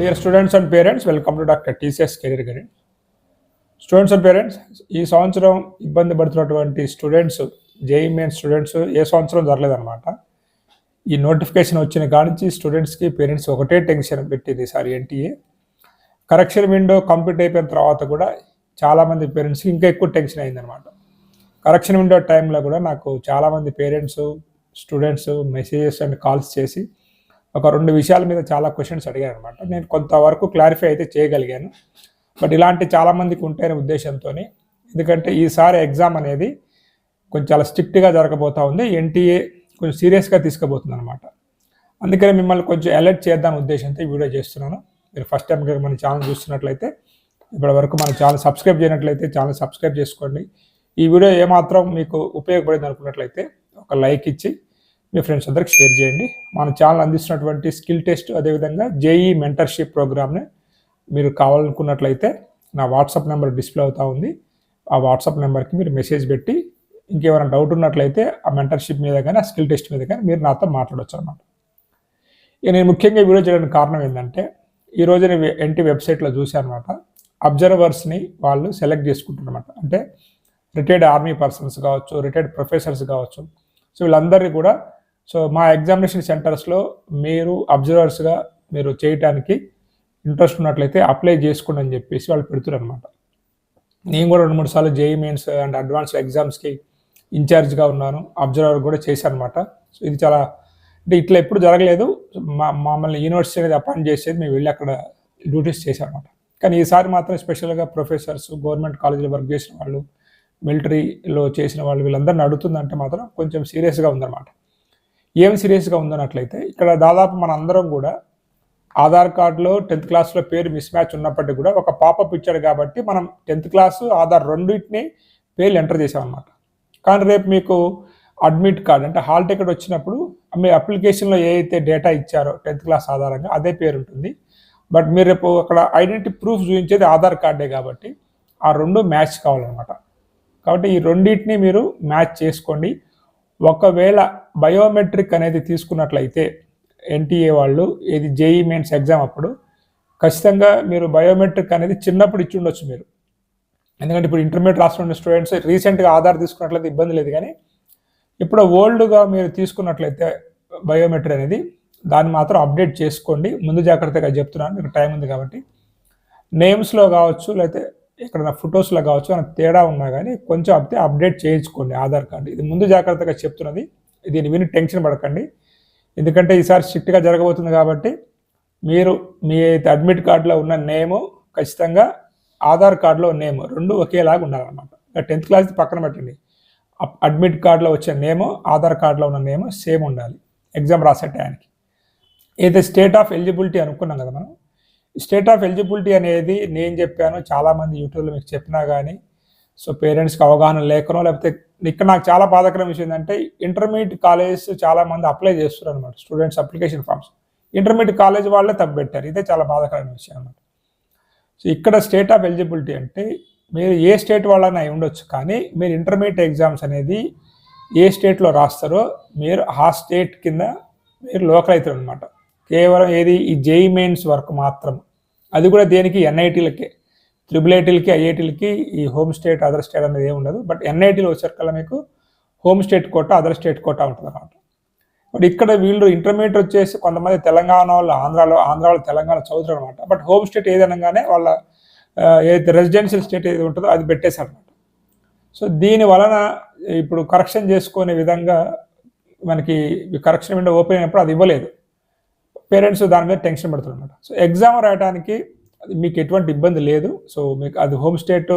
Dear students and parents welcome to doctor TCS career guide students and parents ఈ సంవత్సరం ఇబ్బంది పడుతున్నటువంటి students JEE main students ఏ సంవత్సరం జరగలేదన్నమాట. ఈ నోటిఫికేషన్ వచ్చిన కానించి స్టూడెంట్స్కి పేరెంట్స్ ఒకటే టెన్షన్ పెట్టింది sir NTA correction window complete అయిపోయిన తర్వాత కూడా చాలామంది పేరెంట్స్కి ఇంకా ఎక్కువ టెన్షన్ అయిందనమాట కరెక్షన్ విండో టైంలో కూడా నాకు చాలామంది parents students messages and calls చేసి ఒక రెండు విషయాల మీద చాలా క్వశ్చన్స్ అడిగాను అనమాట నేను కొంతవరకు క్లారిఫై అయితే చేయగలిగాను. బట్ ఇలాంటి చాలామందికి ఉంటాయనే ఉద్దేశంతో ఎందుకంటే ఈసారి ఎగ్జామ్ అనేది కొంచెం చాలా స్ట్రిక్ట్గా జరగబోతూ ఉంది. ఎన్టీఏ కొంచెం సీరియస్గా తీసుకోబోతుంది అనమాట అందుకనే మిమ్మల్ని కొంచెం అలర్ట్ చేద్దాం ఉద్దేశంతో ఈ వీడియో చేస్తున్నాను. మీరు ఫస్ట్ టైం కనుక మన ఛానల్ చూస్తున్నట్లయితే ఇప్పటి వరకు మన ఛానల్ సబ్స్క్రైబ్ చేయనట్లయితే ఛానల్ సబ్స్క్రైబ్ చేసుకోండి. ఈ వీడియో ఏమాత్రం మీకు ఉపయోగపడింది అనుకున్నట్లయితే ఒక లైక్ ఇచ్చి మీ ఫ్రెండ్స్ అందరికి షేర్ చేయండి. మన ఛానల్ అందిస్తున్నటువంటి స్కిల్ టెస్ట్ అదేవిధంగా జేఈ మెంటర్షిప్ ప్రోగ్రామ్ని మీరు కావాలనుకున్నట్లయితే నా వాట్సాప్ నెంబర్ డిస్ప్లే అవుతూ ఉంది. ఆ వాట్సాప్ నెంబర్కి మీరు మెసేజ్ పెట్టి ఇంకేమైనా డౌట్ ఉన్నట్లయితే ఆ మెంటర్షిప్ మీద కానీ ఆ స్కిల్ టెస్ట్ మీద కానీ మీరు నాతో మాట్లాడవచ్చు అనమాట ఇక నేను ముఖ్యంగా వీడియో చేయడానికి కారణం ఏంటంటే ఈరోజు నేను ఎన్టీ వెబ్సైట్లో చూశాను అనమాట అబ్జర్వర్స్ని వాళ్ళు సెలెక్ట్ చేసుకుంటారనమాట అంటే రిటైర్డ్ ఆర్మీ పర్సన్స్ కావచ్చు రిటైర్డ్ ప్రొఫెసర్స్ కావచ్చు. సో వీళ్ళందరినీ కూడా సో మా ఎగ్జామినేషన్ సెంటర్స్లో మీరు అబ్జర్వర్స్గా మీరు చేయటానికి ఇంట్రెస్ట్ ఉన్నట్లయితే అప్లై చేసుకోండి అని చెప్పేసి వాళ్ళు పెడుతున్నారు అనమాట నేను కూడా రెండు మూడు సార్లు జేఈ మెయిన్స్ అండ్ అడ్వాన్స్డ్ ఎగ్జామ్స్కి ఇన్ఛార్జ్గా ఉన్నాను. అబ్జర్వర్ కూడా చేశాను అనమాట సో ఇది చాలా అంటే ఇట్లా ఎప్పుడు జరగలేదు. మా మమ్మల్ని యూనివర్సిటీ అనేది అపాయింట్ చేసేది మేము వెళ్ళి అక్కడ డ్యూటీస్ చేశామన్నమాట కానీ ఈసారి మాత్రం స్పెషల్గా ప్రొఫెసర్స్ గవర్నమెంట్ కాలేజీలో వర్క్ చేసిన వాళ్ళు మిలిటరీలో చేసిన వాళ్ళు వీళ్ళందరిని అడుగుతుందంటే మాత్రం కొంచెం సీరియస్గా ఉందన్నమాట. ఏం సీరియస్గా ఉందన్నట్లయితే ఇక్కడ దాదాపు మన అందరం కూడా ఆధార్ కార్డులో టెన్త్ క్లాస్లో పేరు మిస్ మ్యాచ్ ఉన్నప్పటికీ కూడా ఒక పాపప్ ఇచ్చాడు కాబట్టి మనం టెన్త్ క్లాసు ఆధార్ రెండింటిని పేర్లు ఎంటర్ చేసామన్నమాట. కానీ రేపు మీకు అడ్మిట్ కార్డ్ అంటే హాల్ టికెట్ వచ్చినప్పుడు మీ అప్లికేషన్లో ఏ అయితే డేటా ఇచ్చారో టెన్త్ క్లాస్ ఆధారంగా అదే పేరు ఉంటుంది. బట్ మీరు రేపు అక్కడ ఐడెంటిటీ ప్రూఫ్ చూపించేది ఆధార్ కార్డే కాబట్టి ఆ రెండు మ్యాచ్ కావాలన్నమాట. కాబట్టి ఈ రెండింటిని మీరు మ్యాచ్ చేసుకోండి. ఒకవేళ బయోమెట్రిక్ అనేది తీసుకున్నట్లయితే ఎన్టీఏ వాళ్ళు ఇది జేఈ మెయిన్స్ ఎగ్జామ్ అప్పుడు ఖచ్చితంగా మీరు బయోమెట్రిక్ అనేది చిన్నప్పుడు ఇచ్చి ఉండొచ్చు మీరు. ఎందుకంటే ఇప్పుడు ఇంటర్మీడియట్ రాస్తున్న స్టూడెంట్స్ రీసెంట్గా ఆధార్ తీసుకున్నట్లయితే ఇబ్బంది లేదు కానీ ఇప్పుడు ఓల్డ్గా మీరు తీసుకున్నట్లయితే బయోమెట్రీ అనేది దాన్ని మాత్రం అప్డేట్ చేసుకోండి. ముందు జాగ్రత్తగా చెప్తున్నాను మీకు టైం ఉంది కాబట్టి. నేమ్స్లో కావచ్చు లేకపోతే ఎక్కడైనా ఫొటోస్లో కావచ్చు అని తేడా ఉన్నా కానీ కొంచెం అప్తే అప్డేట్ చేయించుకోండి ఆధార్ కార్డు. ఇది ముందు జాగ్రత్తగా చెప్తున్నది. దీన్ని విని టెన్షన్ పడకండి. ఎందుకంటే ఈసారి స్ట్రిక్ట్గా జరగబోతుంది కాబట్టి మీరు మీ అడ్మిట్ కార్డులో ఉన్న నేము ఖచ్చితంగా ఆధార్ కార్డులో నేమ్ రెండు ఒకేలాగా ఉండాలన్నమాట. టెన్త్ క్లాస్ పక్కన పెట్టండి. అడ్మిట్ కార్డులో వచ్చే నేము ఆధార్ కార్డులో ఉన్న నేము సేమ్ ఉండాలి. ఎగ్జామ్ రాసే టయానికి. ఏదైతే స్టేట్ ఆఫ్ ఎలిజిబిలిటీ అనుకున్నాం కదా మనం. స్టేట్ ఆఫ్ ఎలిజిబిలిటీ అనేది నేను చెప్పాను చాలామంది యూట్యూబ్లో మీకు చెప్పినా కానీ సో పేరెంట్స్కి అవగాహన లేకనో లేకపోతే ఇక్కడ నాకు చాలా బాధాకరం విషయం ఏంటంటే ఇంటర్మీడియట్ కాలేజ్ చాలామంది అప్లై చేస్తున్నారు అనమాట students application forms. Intermediate college వాళ్ళే తప్పెట్టారు ఇదే చాలా బాధాకరమైన విషయం అనమాట సో ఇక్కడ స్టేట్ ఆఫ్ ఎలిజిబిలిటీ అంటే మీరు ఏ స్టేట్ వాళ్ళని అయి ఉండొచ్చు కానీ మీరు ఇంటర్మీడియట్ ఎగ్జామ్స్ అనేది ఏ స్టేట్లో రాస్తారో మీరు ఆ స్టేట్ కింద మీరు లోకల్ అవుతారు అనమాట కేవలం ఏది? ఈ జేఈ మెయిన్స్ వర్క్ మాత్రం. అది కూడా దేనికి? ఎన్ఐటీలకే. త్రిబుల్ ఐటీలకి ఐఐటీలకి ఈ హోమ్ స్టేట్ అదర్ స్టేట్ అనేది ఏమి ఉండదు. బట్ ఎన్ఐటీలు వచ్చేసరికల్లా మీకు home state quota other state quota ఉంటుంది అనమాట బట్ ఇక్కడ వీళ్ళు ఇంటర్మీడియట్ వచ్చేసి కొంతమంది తెలంగాణ వాళ్ళు ఆంధ్రాలో ఆంధ్ర వాళ్ళు తెలంగాణ చదువుతారు అనమాట బట్ హోమ్ స్టేట్ ఏదనగానే వాళ్ళ ఏదైతే రెసిడెన్షియల్ స్టేట్ ఏది ఉంటుందో అది పెట్టేశారనమాట సో దీని వలన ఇప్పుడు కరెక్షన్ చేసుకునే విధంగా మనకి కరెక్షన్ విండో ఓపెన్ అయినప్పుడు అది ఇవ్వలేదు. పేరెంట్స్ దాని మీద టెన్షన్ పడుతుంది అనమాట సో ఎగ్జామ్ రాయడానికి మీకు ఎటువంటి ఇబ్బంది లేదు. సో మీకు అది హోమ్ స్టేట్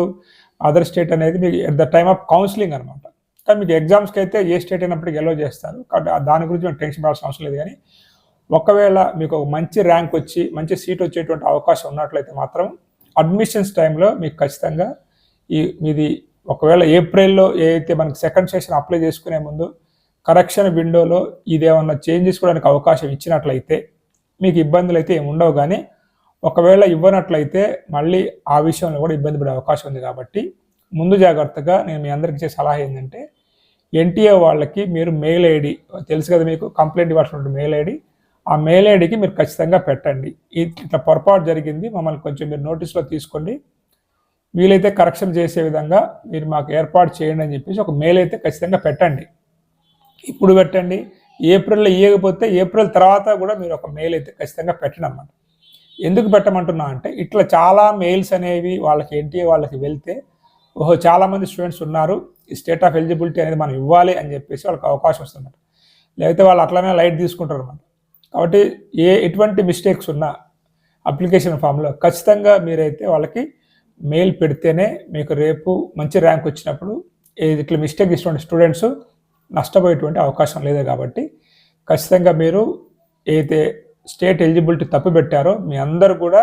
అదర్ స్టేట్ అనేది మీకు at the time of counselling అనమాట కానీ మీకు ఎగ్జామ్స్కి అయితే ఏ స్టేట్ అయినప్పటికీ ఎలో చేస్తారు. కాబట్టి దాని గురించి మనం టెన్షన్ పడాల్సిన అవసరం లేదు. కానీ ఒకవేళ మీకు ఒక మంచి ర్యాంక్ వచ్చి మంచి సీట్ వచ్చేటువంటి అవకాశం ఉన్నట్లయితే మాత్రం అడ్మిషన్స్ టైంలో మీకు ఖచ్చితంగా ఈ మీది ఒకవేళ ఏప్రిల్లో ఏదైతే మనకి సెకండ్ సెషన్ అప్లై చేసుకునే ముందు కరెక్షన్ విండోలో ఇదేమన్నా చేంజ్ చేసుకోవడానికి అవకాశం ఇచ్చినట్లయితే మీకు ఇబ్బందులు అయితే ఏమి ఉండవు. కానీ ఒకవేళ ఇవ్వనట్లయితే మళ్ళీ ఆ విషయంలో కూడా ఇబ్బంది పడే అవకాశం ఉంది కాబట్టి ముందు జాగ్రత్తగా నేను మీ అందరికి ఇచ్చే సలహా ఏంటంటే ఎన్టీఏ వాళ్ళకి మీరు మెయిల్ ఐడి తెలుసు కదా మీకు కంప్లైంట్ ఇవ్వాల్సినటువంటి మెయిల్ ఐడి ఆ మెయిల్ ఐడికి మీరు ఖచ్చితంగా పెట్టండి. ఇట్లా పొరపాటు జరిగింది మమ్మల్ని కొంచెం మీరు నోటీస్లో తీసుకోండి. వీలైతే కరెక్షన్ చేసే విధంగా మీరు మాకు ఏర్పాటు చేయండి అని చెప్పేసి ఒక మెయిల్ అయితే ఖచ్చితంగా పెట్టండి. ఇప్పుడు పెట్టండి. ఏప్రిల్లో ఇవ్వకపోతే ఏప్రిల్ తర్వాత కూడా మీరు ఒక మెయిల్ అయితే ఖచ్చితంగా పెట్టండి అన్నమాట ఎందుకు పెట్టమంటున్నా అంటే ఇట్లా చాలా మెయిల్స్ అనేవి వాళ్ళకి ఏంటి వాళ్ళకి వెళ్తే ఓహో చాలామంది స్టూడెంట్స్ ఉన్నారు ఈ స్టేట్ ఆఫ్ ఎలిజిబిలిటీ అనేది మనం ఇవ్వాలి అని చెప్పేసి వాళ్ళకి అవకాశం వస్తుందన్నమాట లేకపోతే వాళ్ళు అట్లనే లైట్ తీసుకుంటారు అన్నమాట. కాబట్టి ఏ ఎటువంటి మిస్టేక్స్ ఉన్నా అప్లికేషన్ ఫామ్లో ఖచ్చితంగా మీరైతే వాళ్ళకి మెయిల్ పెడితేనే మీకు రేపు మంచి ర్యాంక్ వచ్చినప్పుడు ఇట్లా మిస్టేక్ ఇటువంటి స్టూడెంట్స్ నష్టపోయేటువంటి అవకాశం లేదు కాబట్టి ఖచ్చితంగా మీరు ఏదైతే స్టేట్ ఎలిజిబిలిటీ తప్పు పెట్టారో మీ అందరు కూడా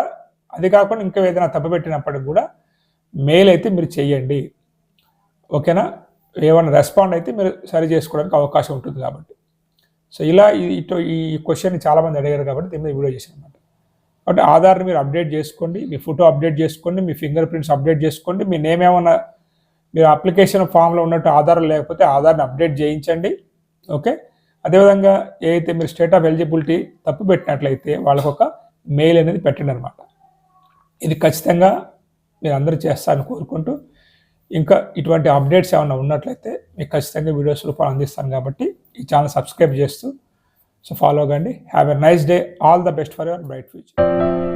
అది కాకుండా ఇంకా ఏదైనా తప్పు పెట్టినప్పటికి కూడా మెయిల్ అయితే మీరు చెయ్యండి. ఓకేనా? ఏమైనా రెస్పాండ్ అయితే మీరు సరి చేసుకోవడానికి అవకాశం ఉంటుంది కాబట్టి. సో ఇలా ఇటు ఈ క్వశ్చన్ చాలామంది అడిగారు కాబట్టి దీని మీద వీడియో చేశాను అనమాట కాబట్టి ఆధార్ని మీరు అప్డేట్ చేసుకోండి మీ ఫోటో అప్డేట్ చేసుకోండి మీ ఫింగర్ ప్రింట్స్ అప్డేట్ చేసుకోండి మీ నేమ్ ఏమైనా మీరు అప్లికేషన్ ఫామ్లో ఉన్నట్టు ఆధార్ లేకపోతే ఆధార్ని అప్డేట్ చేయించండి. ఓకే? అదేవిధంగా ఏదైతే మీరు స్టేట్ ఆఫ్ ఎలిజిబిలిటీ తప్పు పెట్టినట్లయితే వాళ్ళకు ఒక మెయిల్ అనేది పెట్టండి అనమాట ఇది ఖచ్చితంగా మీరు అందరూ చేస్తారని కోరుకుంటూ ఇంకా ఇటువంటి అప్డేట్స్ ఏమైనా ఉన్నట్లయితే మీకు ఖచ్చితంగా వీడియోస్ రూపాయలు అందిస్తాను కాబట్టి ఈ ఛానల్ సబ్స్క్రైబ్ చేస్తూ సో ఫాలో కండి. Have a nice day all the best for your bright future